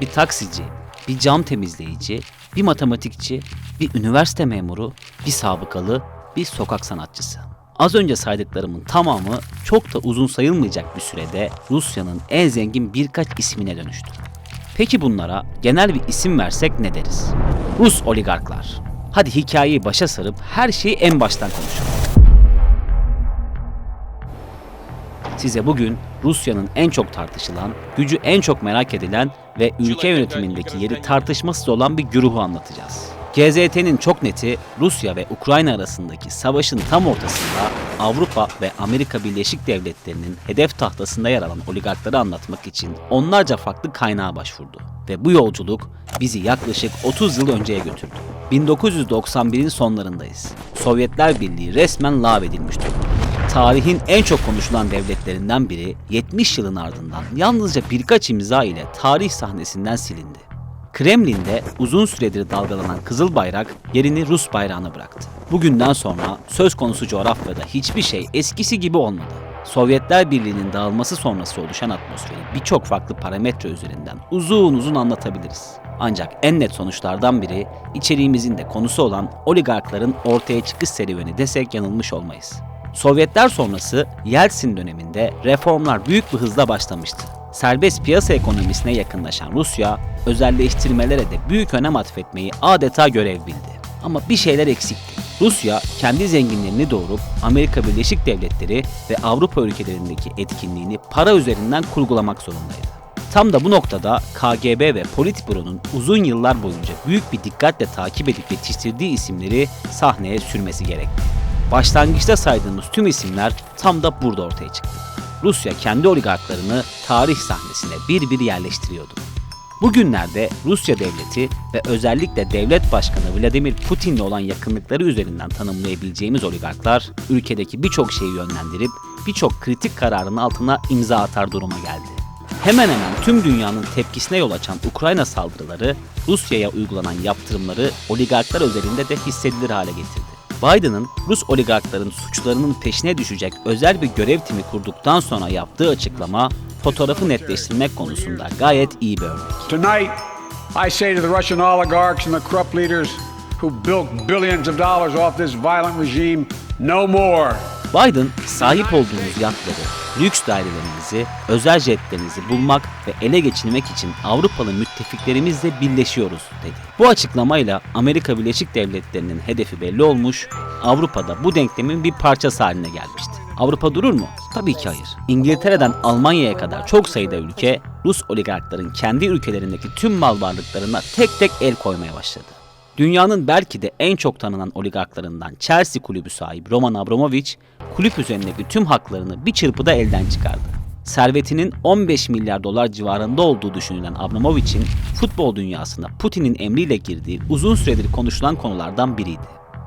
bir taksici, bir cam temizleyici, bir matematikçi, bir üniversite memuru, bir sabıkalı, bir sokak sanatçısı. Az önce saydıklarımın tamamı çok da uzun sayılmayacak bir sürede Rusya'nın en zengin birkaç ismine dönüştü. Peki bunlara genel bir isim versek ne deriz? Rus oligarklar. Hadi hikayeyi başa sarıp her şeyi en baştan konuşalım. Size bugün Rusya'nın en çok tartışılan, gücü en çok merak edilen ve ülke yönetimindeki yeri tartışmasız olan bir güruhu anlatacağız. GZT'nin çok neti Rusya ve Ukrayna arasındaki savaşın tam ortasında Avrupa ve Amerika Birleşik Devletleri'nin hedef tahtasında yer alan oligarkları anlatmak için onlarca farklı kaynağa başvurdu. Ve bu yolculuk bizi yaklaşık 30 yıl önceye götürdü. 1991'in sonlarındayız. Sovyetler Birliği resmen lağvedilmiş durumda. Tarihin en çok konuşulan devletlerinden biri 70 yılın ardından yalnızca birkaç imza ile tarih sahnesinden silindi. Kremlin'de uzun süredir dalgalanan kızıl bayrak yerini Rus bayrağına bıraktı. Bugünden sonra söz konusu coğrafyada hiçbir şey eskisi gibi olmadı. Sovyetler Birliği'nin dağılması sonrası oluşan atmosferi birçok farklı parametre üzerinden uzun uzun anlatabiliriz. Ancak en net sonuçlardan biri içeriğimizin de konusu olan oligarkların ortaya çıkış serüveni desek yanılmış olmayız. Sovyetler sonrası Yeltsin döneminde reformlar büyük bir hızla başlamıştı. Serbest piyasa ekonomisine yakınlaşan Rusya, özelleştirmelere de büyük önem atfetmeyi adeta görev bildi. Ama bir şeyler eksikti. Rusya kendi zenginlerini doğurup Amerika Birleşik Devletleri ve Avrupa ülkelerindeki etkinliğini para üzerinden kurgulamak zorundaydı. Tam da bu noktada KGB ve Politburo'nun uzun yıllar boyunca büyük bir dikkatle takip edip yetiştirdiği isimleri sahneye sürmesi gerekti. Başlangıçta saydığımız tüm isimler tam da burada ortaya çıktı. Rusya kendi oligarklarını tarih sahnesine bir bir yerleştiriyordu. Bugünlerde Rusya devleti ve özellikle devlet başkanı Vladimir Putin'le olan yakınlıkları üzerinden tanımlayabileceğimiz oligarklar ülkedeki birçok şeyi yönlendirip birçok kritik kararın altına imza atar duruma geldi. Hemen hemen tüm dünyanın tepkisine yol açan Ukrayna saldırıları Rusya'ya uygulanan yaptırımları oligarklar üzerinde de hissedilir hale getirdi. Biden'ın Rus oligarkların suçlarının peşine düşecek özel bir görev timi kurduktan sonra yaptığı açıklama fotoğrafı netleştirmek konusunda gayet iyi bir örnek. Tonight, I say to the Russian oligarchs and the corrupt leaders who built billions of dollars off this violent regime, no more. Biden sahip olduğunuz yatları, lüks dairelerinizi, özel jetlerinizi bulmak ve ele geçirmek için Avrupalı müttefiklerimizle birleşiyoruz dedi. Bu açıklamayla Amerika Birleşik Devletleri'nin hedefi belli olmuş, Avrupa'da bu denklemin bir parçası haline gelmişti. Avrupa durur mu? Tabii ki hayır. İngiltere'den Almanya'ya kadar çok sayıda ülke Rus oligarkların kendi ülkelerindeki tüm mal varlıklarına tek tek el koymaya başladı. Dünyanın belki de en çok tanınan oligarklarından Chelsea kulübü sahibi Roman Abramovich, kulüp üzerindeki tüm haklarını bir çırpıda elden çıkardı. Servetinin 15 milyar dolar civarında olduğu düşünülen Abramovich'in futbol dünyasına Putin'in emriyle girdiği uzun süredir konuşulan konulardan biriydi.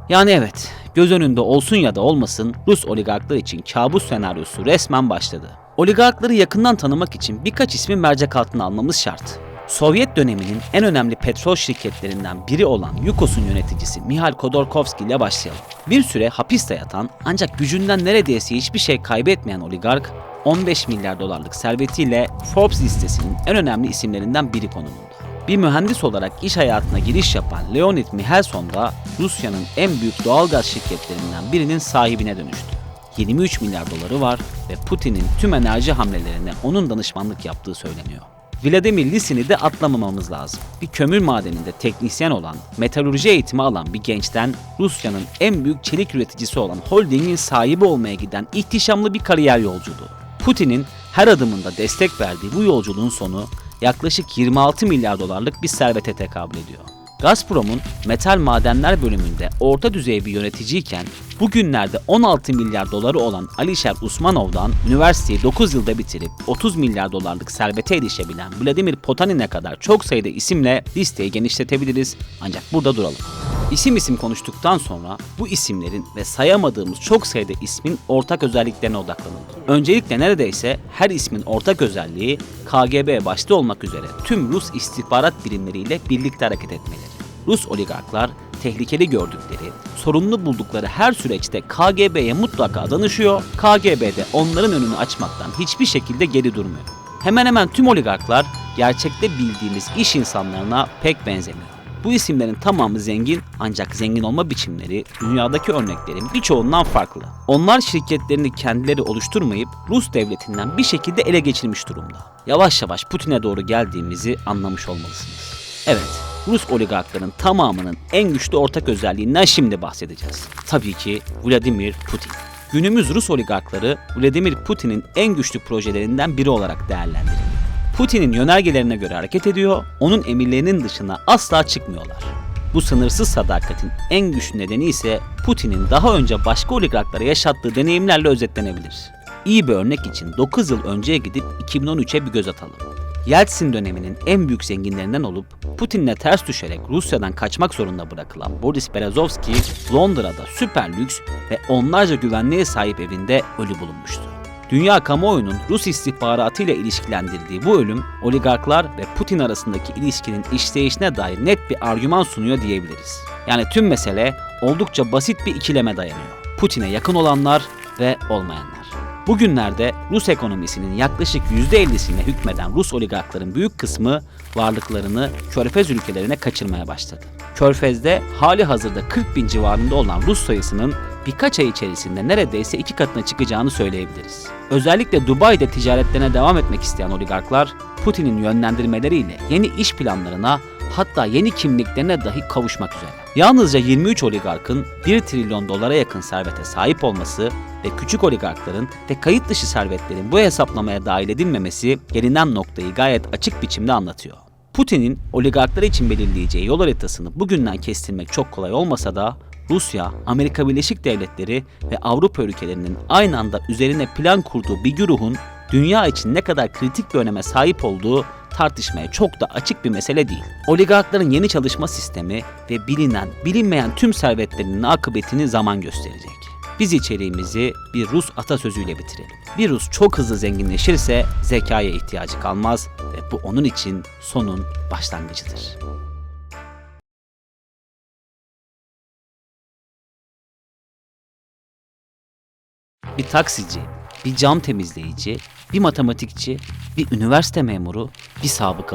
Yani evet, göz önünde olsun ya da olmasın Rus oligarklar için kabus senaryosu resmen başladı. Oligarkları yakından tanımak için birkaç ismi mercek altına almamız şart. Sovyet döneminin en önemli petrol şirketlerinden biri olan Yukos'un yöneticisi Mihail Khodorkovsky ile başlayalım. Bir süre hapiste yatan ancak gücünden neredeyse hiçbir şey kaybetmeyen oligark 15 milyar dolarlık servetiyle Forbes listesinin en önemli isimlerinden biri konumunda. Bir mühendis olarak iş hayatına giriş yapan Leonid Mihelson da Rusya'nın en büyük doğalgaz şirketlerinden birinin sahibine dönüştü. 23 milyar doları var ve Putin'in tüm enerji hamlelerine onun danışmanlık yaptığı söyleniyor. Vladimir Lisin'i de atlamamamız lazım. Bir kömür madeninde teknisyen olan, metalurji eğitimi alan bir gençten Rusya'nın en büyük çelik üreticisi olan holdingin sahibi olmaya giden ihtişamlı bir kariyer yolculuğu. Putin'in her adımında destek verdiği bu yolculuğun sonu yaklaşık 26 milyar dolarlık bir servete tekabül ediyor. Gazprom'un metal madenler bölümünde orta düzey bir yöneticiyken bugünlerde 16 milyar doları olan Alişer Usmanov'dan üniversiteyi 9 yılda bitirip 30 milyar dolarlık servete erişebilen Vladimir Potanin'e kadar çok sayıda isimle listeyi genişletebiliriz ancak burada duralım. İsim isim konuştuktan sonra bu isimlerin ve sayamadığımız çok sayıda ismin ortak özelliklerine odaklanalım. Öncelikle neredeyse her ismin ortak özelliği KGB başta olmak üzere tüm Rus istihbarat birimleriyle birlikte hareket etmeleri. Rus oligarklar tehlikeli gördükleri, sorumlu buldukları her süreçte KGB'ye mutlaka danışıyor, KGB de onların önünü açmaktan hiçbir şekilde geri durmuyor. Hemen hemen tüm oligarklar gerçekte bildiğimiz iş insanlarına pek benzemiyor. Bu isimlerin tamamı zengin ancak zengin olma biçimleri dünyadaki örneklerin birçoğundan farklı. Onlar şirketlerini kendileri oluşturmayıp Rus devletinden bir şekilde ele geçirmiş durumda. Yavaş yavaş Putin'e doğru geldiğimizi anlamış olmalısınız. Evet, Rus oligarkların tamamının en güçlü ortak özelliğinden şimdi bahsedeceğiz. Tabii ki Vladimir Putin. Günümüz Rus oligarkları Vladimir Putin'in en güçlü projelerinden biri olarak değerlendiriliyor. Putin'in yönergelerine göre hareket ediyor, onun emirlerinin dışına asla çıkmıyorlar. Bu sınırsız sadakatin en güçlü nedeni ise Putin'in daha önce başka oligarklara yaşattığı deneyimlerle özetlenebilir. İyi bir örnek için 9 yıl önceye gidip 2013'e bir göz atalım. Yeltsin döneminin en büyük zenginlerinden olup Putin'le ters düşerek Rusya'dan kaçmak zorunda bırakılan Boris Berezovski, Londra'da süper lüks ve onlarca güvenliğe sahip evinde ölü bulunmuştu. Dünya kamuoyunun Rus istihbaratı ile ilişkilendirdiği bu ölüm, oligarklar ve Putin arasındaki ilişkinin işleyişine dair net bir argüman sunuyor diyebiliriz. Yani tüm mesele oldukça basit bir ikileme dayanıyor. Putin'e yakın olanlar ve olmayanlar. Bugünlerde Rus ekonomisinin yaklaşık %50'sine hükmeden Rus oligarkların büyük kısmı varlıklarını Körfez ülkelerine kaçırmaya başladı. Körfez'de hali hazırda 40 bin civarında olan Rus sayısının birkaç ay içerisinde neredeyse iki katına çıkacağını söyleyebiliriz. Özellikle Dubai'de ticaretlerine devam etmek isteyen oligarklar Putin'in yönlendirmeleriyle yeni iş planlarına hatta yeni kimliklerine dahi kavuşmak üzere. Yalnızca 23 oligarkın 1 trilyon dolara yakın servete sahip olması ve küçük oligarkların ve kayıt dışı servetlerin bu hesaplamaya dahil edilmemesi gelinen noktayı gayet açık biçimde anlatıyor. Putin'in oligarklar için belirleyeceği yol haritasını bugünden kestirmek çok kolay olmasa da Rusya, Amerika Birleşik Devletleri ve Avrupa ülkelerinin aynı anda üzerine plan kurduğu bir güruhun dünya için ne kadar kritik bir öneme sahip olduğu tartışmaya çok da açık bir mesele değil. Oligarkların yeni çalışma sistemi ve bilinen, bilinmeyen tüm servetlerinin akıbetini zaman gösterecek. Biz içeriğimizi bir Rus atasözüyle bitirelim. Bir Rus çok hızlı zenginleşirse zekaya ihtiyacı kalmaz ve bu onun için sonun başlangıcıdır. Bir taksici, bir cam temizleyici, bir matematikçi, bir üniversite memuru, bir sabıka